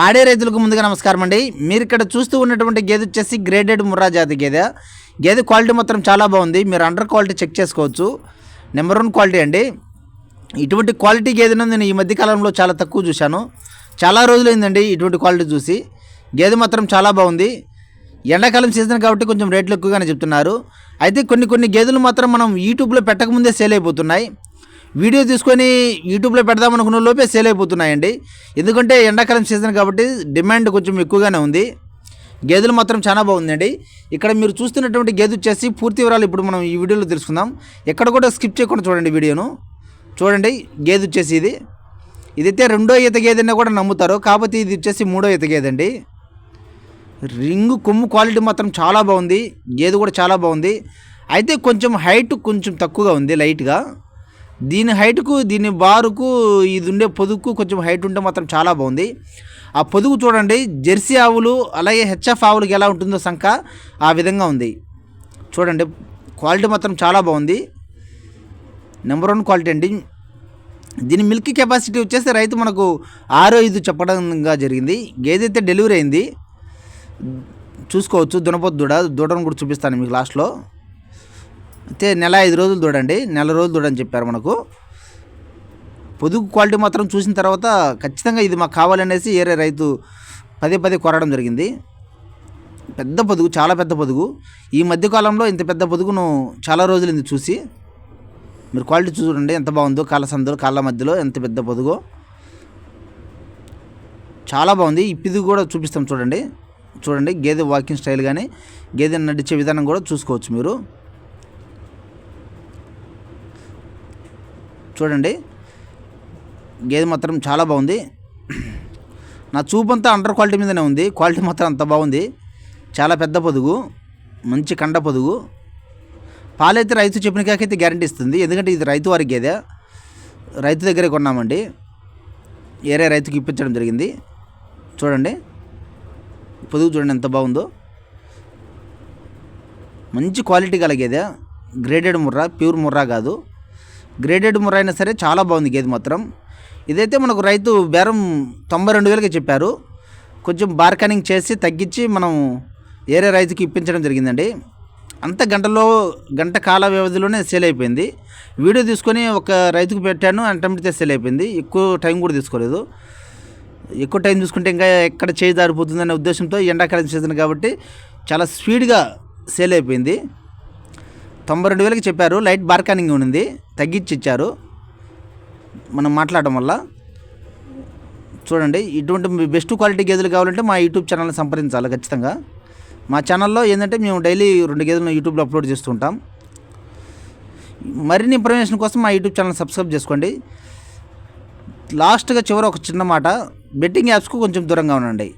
పాడే రైతులకు ముందుగా నమస్కారం అండి. మీరు ఇక్కడ చూస్తూ ఉన్నటువంటి గేదె వచ్చేసి గ్రేడెడ్ ముర్రా జాతి గేదె. గేదె క్వాలిటీ మాత్రం చాలా బాగుంది. మీరు అండర్ క్వాలిటీ చెక్ చేసుకోవచ్చు. నెంబర్ వన్ క్వాలిటీ అండి. ఇటువంటి క్వాలిటీ గేదెను నేను ఈ మధ్య కాలంలో చాలా తక్కువ చూశాను. చాలా రోజులైందండి ఇటువంటి క్వాలిటీ చూసి. గేదె మాత్రం చాలా బాగుంది. ఎండాకాలం సీజన్ కాబట్టి కొంచెం రేట్లు ఎక్కువగానే చెప్తున్నారు. అయితే కొన్ని కొన్ని గేదెలు మాత్రం మనం యూట్యూబ్లో పెట్టకముందే సేల్ అయిపోతున్నాయి. వీడియో తీసుకొని యూట్యూబ్లో పెడదాం అనుకున్న లోపే సేల్ అయిపోతున్నాయండి. ఎందుకంటే ఎండాకాలం సీజన్ కాబట్టి డిమాండ్ కొంచెం ఎక్కువగానే ఉంది. గేదెలు మాత్రం చాలా బాగుందండి. ఇక్కడ మీరు చూస్తున్నటువంటి గేదె వచ్చేసి పూర్తి వివరాలు ఇప్పుడు మనం ఈ వీడియోలో తెలుసుకుందాం. ఎక్కడ కూడా స్కిప్ చేయకుండా చూడండి వీడియోను. చూడండి గేదె వచ్చేసి ఇది. ఇదైతే రెండో ఈత గేదెని కూడా నమ్ముతారు. కాకపోతే ఇది వచ్చేసి మూడో ఈత గేదండి. రింగు కొమ్ము క్వాలిటీ మాత్రం చాలా బాగుంది. గేదె కూడా చాలా బాగుంది. అయితే కొంచెం హైట్ కొంచెం తక్కువగా ఉంది లైట్గా దీని హైట్కు దీని బారుకు ఇది ఉండే పొదుగుకు కొంచెం హైట్ ఉంటే మాత్రం చాలా బాగుంది. ఆ పొదుగు చూడండి జెర్సీ ఆవులు అలాగే హెచ్ఎఫ్ ఆవులకి ఎలా ఉంటుందో సంఖ ఆ విధంగా ఉంది. చూడండి క్వాలిటీ మాత్రం చాలా బాగుంది. నెంబర్ వన్ క్వాలిటీ అండి. దీని మిల్క్ కెపాసిటీ వచ్చేసి రైతు మనకు ఆరో ఐదు చెప్పడంగా జరిగింది. గేదె అయితే డెలివరీ అయింది. చూసుకోవచ్చు దునపొద్దు దూడ దూడను కూడా చూపిస్తాను మీకు లాస్ట్లో అయితే నెల ఐదు రోజులు దూడండి. నెల రోజులు దూడని చెప్పారు మనకు. పొదుగు క్వాలిటీ మాత్రం చూసిన తర్వాత ఖచ్చితంగా ఇది మాకు కావాలనేసి ఏరే రైతు పదే పదే కొరడం జరిగింది. పెద్ద పొదుగు చాలా పెద్ద పొదుగు. ఈ మధ్యకాలంలో ఇంత పెద్ద పొదుగును చాలా రోజులు చూసి మీరు క్వాలిటీ చూడండి ఎంత బాగుందో కాళ్ళ సందులో కాళ్ళ మధ్యలో ఎంత పెద్ద పొదుగో. చాలా బాగుంది. ఇప్పిది కూడా చూపిస్తాం చూడండి. చూడండి గేదె వాకింగ్ స్టైల్ కానీ గేదె నడిచే విధానం కూడా చూసుకోవచ్చు మీరు. చూడండి. గేదె మాత్రం చాలా బాగుంది. నా చూపంతా అండర్ క్వాలిటీ మీదనే ఉంది. క్వాలిటీ మాత్రం అంత బాగుంది. చాలా పెద్ద పొదుగు. మంచి కండ పొదుగు. పాలైతే రైతు చెప్పిన కాకైతే గ్యారంటీ ఇస్తుంది. ఎందుకంటే ఇది రైతు వారి గేదె. రైతు దగ్గరే కొన్నామండి. ఏరే రైతుకి ఇప్పించడం జరిగింది. చూడండి. పొదుగు చూడండి ఎంత బాగుందో. మంచి క్వాలిటీ గల గేదె. గ్రేడెడ్ ముర్రా ప్యూర్ ముర్రా కాదు. గ్రేడెడ్ ముర్రా అయినా సరే చాలా బాగుంది గేదె మాత్రం. ఇదైతే మనకు రైతు బేరం తొంభై రెండు వేలకి చెప్పారు. కొంచెం బార్కనింగ్ చేసి తగ్గించి మనం ఏరే రైతుకి ఇప్పించడం జరిగిందండి. అంత గంటలో గంట కాల వ్యవధిలోనే సేల్ అయిపోయింది. వీడియో తీసుకొని ఒక రైతుకు పెట్టాను అంటమిడితే సేల్ అయిపోయింది. ఎక్కువ టైం కూడా తీసుకోలేదు. ఎక్కువ టైం తీసుకుంటే ఇంకా ఎక్కడ చేయి జారిపోతుందనే ఉద్దేశంతో ఎండాకాలం సీజన్ కాబట్టి చాలా స్పీడ్గా సేల్ అయిపోయింది. తొంభై రెండు వేలకి చెప్పారు. లైట్ బార్కానింగ్ ఉంది. తగ్గించి ఇచ్చారు మనం మాట్లాడడం వల్ల. చూడండి ఇటువంటి బెస్ట్ క్వాలిటీ గేదెలు కావాలంటే మా యూట్యూబ్ ఛానల్ని సంప్రదించాలి ఖచ్చితంగా. మా ఛానల్లో ఏంటంటే మేము డైలీ రెండు గేదెలను యూట్యూబ్లో అప్లోడ్ చేస్తుంటాం. మరిన్ని ఇన్ఫర్మేషన్ కోసం మా యూట్యూబ్ ఛానల్ సబ్స్క్రైబ్ చేసుకోండి. లాస్ట్గా చివర ఒక చిన్న మాట. బెట్టింగ్ యాప్స్కు కొంచెం దూరంగా ఉండండి.